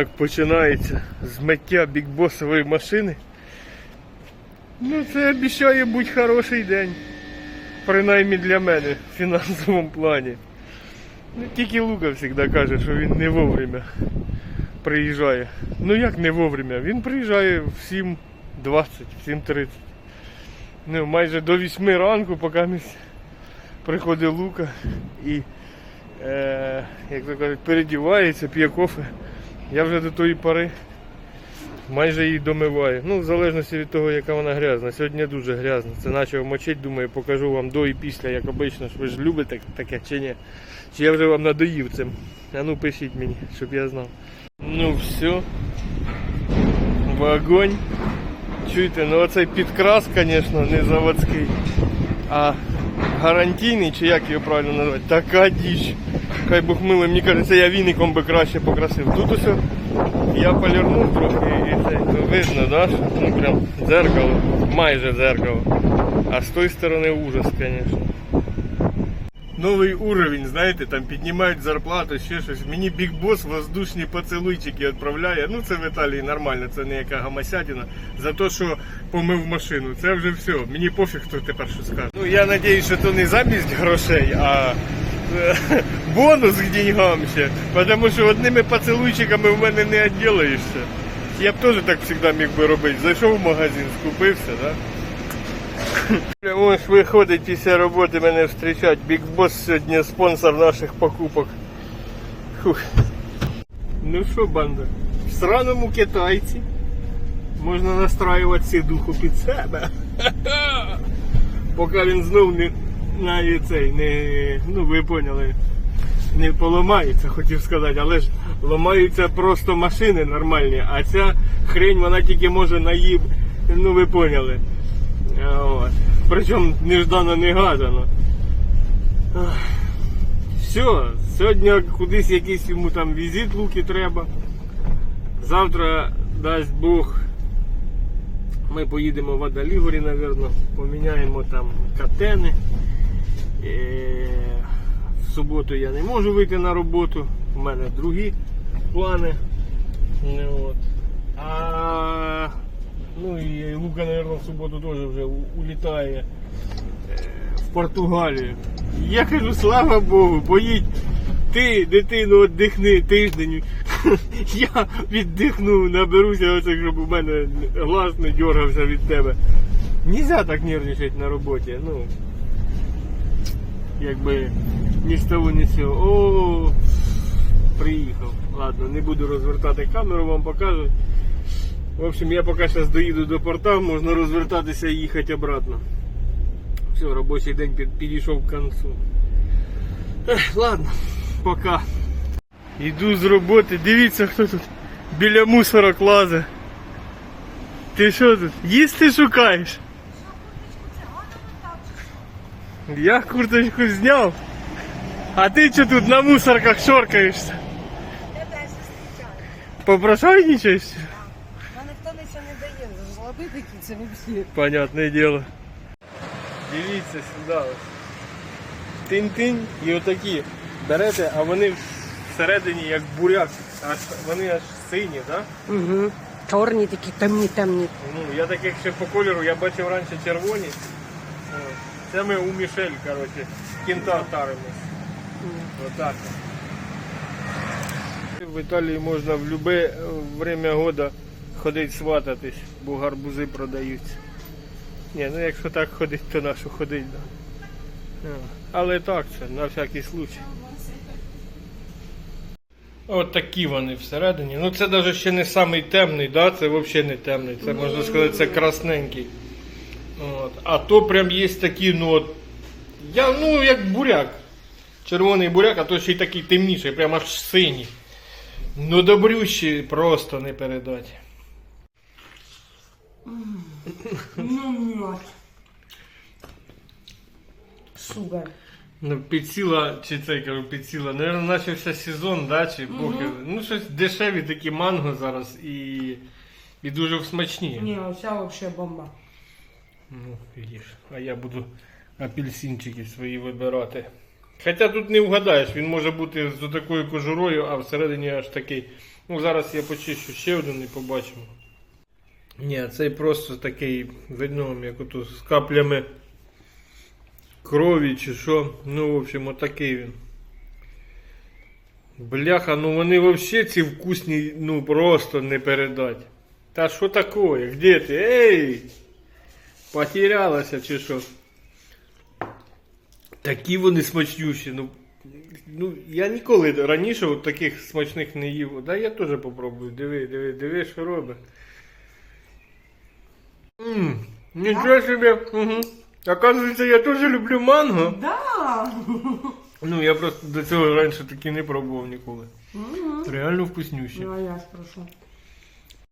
Ранок починається з миття бікбосової машини. Ну, це обіцяє бути хороший день. Принаймні для мене в фінансовому плані. Ну, тільки Лука завжди каже, що він не вовремя приїжджає. Ну як не вовремя? Він приїжджає в 7.20, в 7.30. Ну, майже до 8 ранку, поки приходить Лука і, е, як то кажуть, передівається, п'є кофе. Я вже до тої пори майже її домиваю. Ну, в залежності від того, яка вона грязна. Сьогодні дуже грязна. Це почав мочити, думаю, покажу вам до і після, як обично, що ви ж любите таке чи ні. Чи я вже вам надоїв цим. А ну пишіть мені, щоб я знав. Ну все. Вогонь. Чуєте, ну оцей підкрас, звісно, не заводський, а гарантійний, чи як його правильно назвати, така діч. Хай Бог милий, мені кажеться, я віником би краще покрасив. Тут усе я полірнув трохи і це то видно, да? що, ну прям дзеркало, майже дзеркало. А з тої сторони ужас, звісно. Новий уровень, знаєте, там піднімають зарплату, ще щось. Мені Бig Boss воздушні поцілуйчики відправляє. Ну це в Італії нормально, це не яка гамасятіна. За те, що помив машину. Це вже все. Мені пофіг, хто тепер що скаже. Ну я сподіваюся, що то не замість грошей, а е, бонус к деньгам ще. Тому що одними поцілуйчиками в мене не відділаєшся. Я б теж так завжди міг би робити. Зайшов в магазин, скупився? Да? Ось виходить після роботи мене зустрічати. Big Boss сьогодні спонсор наших покупок. Фух. Ну що, банда, в сраному китайці можна настраювати сідуху під себе. Поки він знов не на цей, не, ну ви поняли, не поламається, хотів сказати, але ж ламаються просто машини нормальні, а ця хрень вона тільки може наїб, ну ви поняли. А, От. Причому неждано негадано. Все, сьогодні кудись якийсь йому там візит луки треба. Завтра дасть Бог. Ми поїдемо в Адалігорі, напевно, поміняємо там катени. Е, В суботу я не можу вийти на роботу, у мене другі плани. Ну, от. А Ну і Лука, мабуть, в суботу теж вже улітає е, в Португалію. Я кажу, слава Богу, поїдь. Ти, дитину, віддихни тиждень. Я віддихну, наберуся, оце, щоб у мене глаз не дергався від тебе. Нельзя так нервничати на роботі. Ну, якби ні з того, ні з цього. О, приїхав. Ладно, не буду розвертати камеру, вам покажу. В общем, я поки зараз доїду до порта, можна розвертатися і їхати обратно. Все, робочий день під- підійшов к концу. Ех, ладно, пока. Йду з роботи, дивіться, хто тут біля мусора клазе. Ти що тут? Їсти шукаєш? Я курточку зняв. А ти що тут на мусорках шоркаєшся? Тебе Такі, це взагалі. Понятне діло. Дивіться сюди ось. Тинь-тинь і отакі. Берете, а вони всередині як буряк. Аж, вони аж сині, так? Угу. Чорні такі, темні, темні. Ну, я таких ще по кольору, я бачив раніше червоні. Це ми у Мішель, коротше, кінта таримось. Отак. В Італії можна в будь-яке время года ходити свататись, бо гарбузи продаються. Ні, ну якщо так ходить, то на що ходить, да. Ну, Але так це, на всякий случай. От такі вони всередині. Ну це навіть ще не самий темний, да? це взагалі не темний. Це можна сказати, це красненький. От. А то прям є такі, ну от. Я, ну, як буряк. Червоний буряк, а то ще й такий темніший, прям аж синій. Ну добрющі просто не передати. Ну, Суга. Ну, підсіла, чи це я кажу, підсіла. Наверно, почався сезон, да, чи поки. Ну, щось дешеві такі манго зараз і, і дуже смачні. Ні, оця взагалі бомба. Ну, видиш, а я буду апельсинчики свої вибирати. Хоча тут не вгадаєш, він може бути з такою кожурою, а всередині аж такий Ну, зараз я почищу ще один і побачимо. Ні, цей просто такий, видно як ото з каплями крові чи що. Ну, в общем, отакий він. Бляха, ну вони взагалі ці вкусні, ну просто не передать. Та що такое? Где ти? Ей! Потерялася чи що? Такі вони смачнющі. Ну, ну я ніколи раніше от таких смачних не їв. Да я теж попробую. Диви, диви, диви, що робить. Ммм, нічого собі. Угу. Оказується, я теж люблю манго. Да. Ну, я просто до цього раніше таки не пробував ніколи. Мгм. Реально вкуснющі. Ну, а я спрошу.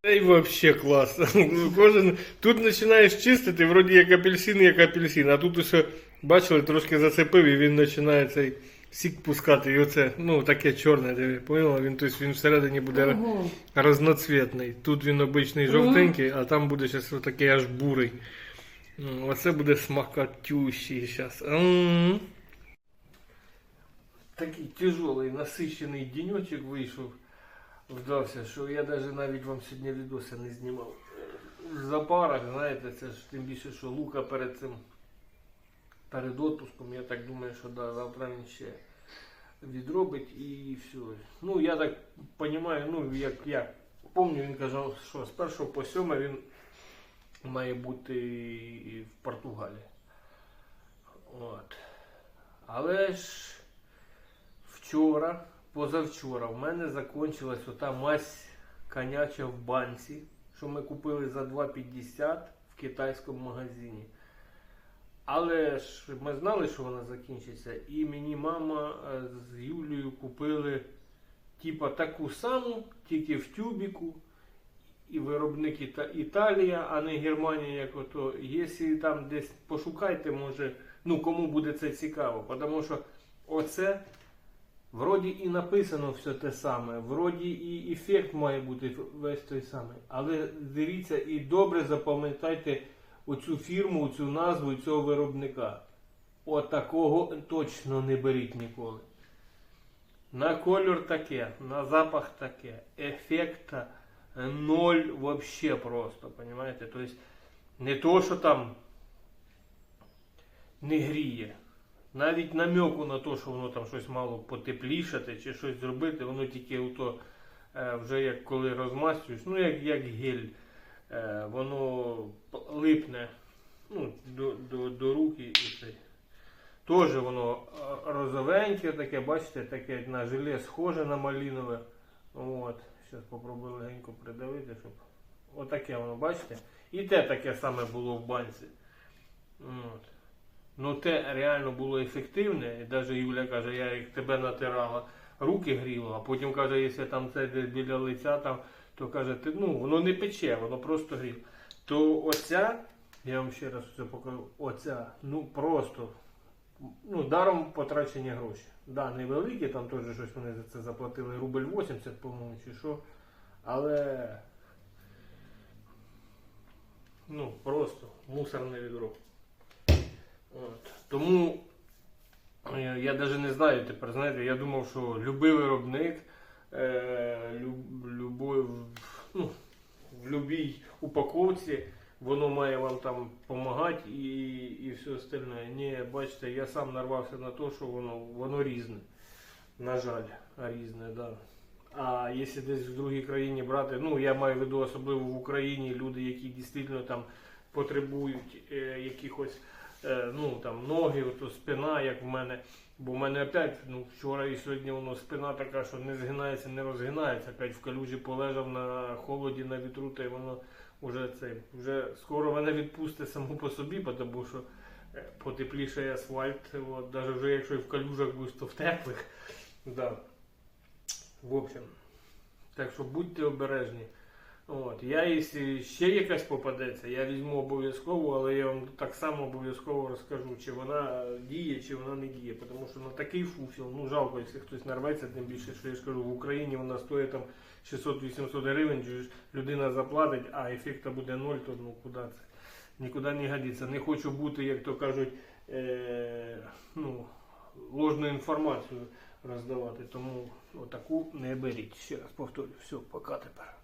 Та й вообще класно. Ну, Кожен тут починаєш чистити, вроді як апельсин, як апельсин, а тут усе бачили, трошки зацепив і він починає цей сік пускати. І оце, ну таке чорне, диви, поняла? Він, тобто він всередині буде Ого. разноцвітний. Тут він обичний жовтенький, а там буде зараз отакий аж бурий. Ну, Оце буде смакатющий зараз. Такий тяжелий, насичений денечок вийшов. Вдався, що я навіть навіть вам сьогодні відоси не знімав. За парах, знаєте, це ж тим більше, що Лука перед цим перед отпуском, я так думаю, що да, завтра він ще відробить і все. Ну, я так розумію, ну, як я пам'ятаю, він казав, що з 1 по 7 він має бути і в Португалії. От. Але ж вчора, позавчора, в мене закінчилась ота мазь коняча в банці, що ми купили за 2,50 в китайському магазині. Але ж ми знали, що вона закінчиться, і мені мама е, з Юлією купили типа таку саму, тільки в тюбіку. І виробник Іта- Італія, а не Германія, як ото. Якщо там десь пошукайте, може, ну кому буде це цікаво. Тому що оце вроді і написано все те саме, вроді і ефект має бути весь той самий. Але дивіться і добре запам'ятайте оцю фірму, оцю назву цього виробника. Отакого точно не беріть ніколи. На кольор таке, на запах таке, ефекта ноль вообще просто, понимаете? То не то, що там не гріє. Навіть намеку на те, що воно там щось мало потеплішати чи щось зробити, воно тільки ото, е, вже як коли розмастюєш, ну як, як гель, воно липне ну, до, до, до руки і цей. Теж воно е, розовеньке таке, бачите, таке на желе схоже на малинове. От. Зараз попробую легенько придавити, щоб. Отаке воно, бачите? І те таке саме було в банці. От. Ну те реально було ефективне. І навіть Юля каже, я як тебе натирала, руки гріло, а потім каже, якщо там це біля лиця, там, то каже, ти, ну, воно не пече, воно просто гріло. То оця, я вам ще раз це покажу, оця, ну просто ну, даром потрачені гроші. Да, невеликі, там теж щось вони за це заплатили рубль 80, по-моєму, чи що. Але ну, просто мусорне відро. От. Тому е, я навіть не знаю тепер, знаєте, я думав, що любий виробник е, люб, любой, ну, в будь-якій упаковці воно має вам там допомагати і, і все остальне. Ні, бачите, я сам нарвався на те, що воно, воно різне. На жаль, різне, да. А якщо десь в другій країні брати, ну я маю в виду особливо в Україні люди, які дійсно там потребують е, якихось ну там ноги, ото спина, як в мене. Бо в мене опять, ну вчора і сьогодні воно спина така, що не згинається, не розгинається. Опять в калюжі полежав на холоді, на вітру, та й воно вже це вже скоро мене відпусти само по собі, тому що е, потепліше асфальт, от, навіть вже якщо і в калюжах будеш, то в теплих. Да. В общем, так що будьте обережні. От. Я, якщо ще якась попадеться, я візьму обов'язково, але я вам так само обов'язково розкажу, чи вона діє, чи вона не діє. Тому що на такий фуфіл, ну жалко, якщо хтось нарветься, тим більше, що я ж кажу, в Україні вона стоїть там 600-800 гривень, людина заплатить, а ефекта буде ноль, то ну куди це? Нікуди не годиться. Не хочу бути, як то кажуть, е- ну, ложну інформацію роздавати. Тому Отаку не беріть. Ще раз повторю. Все, пока тепер.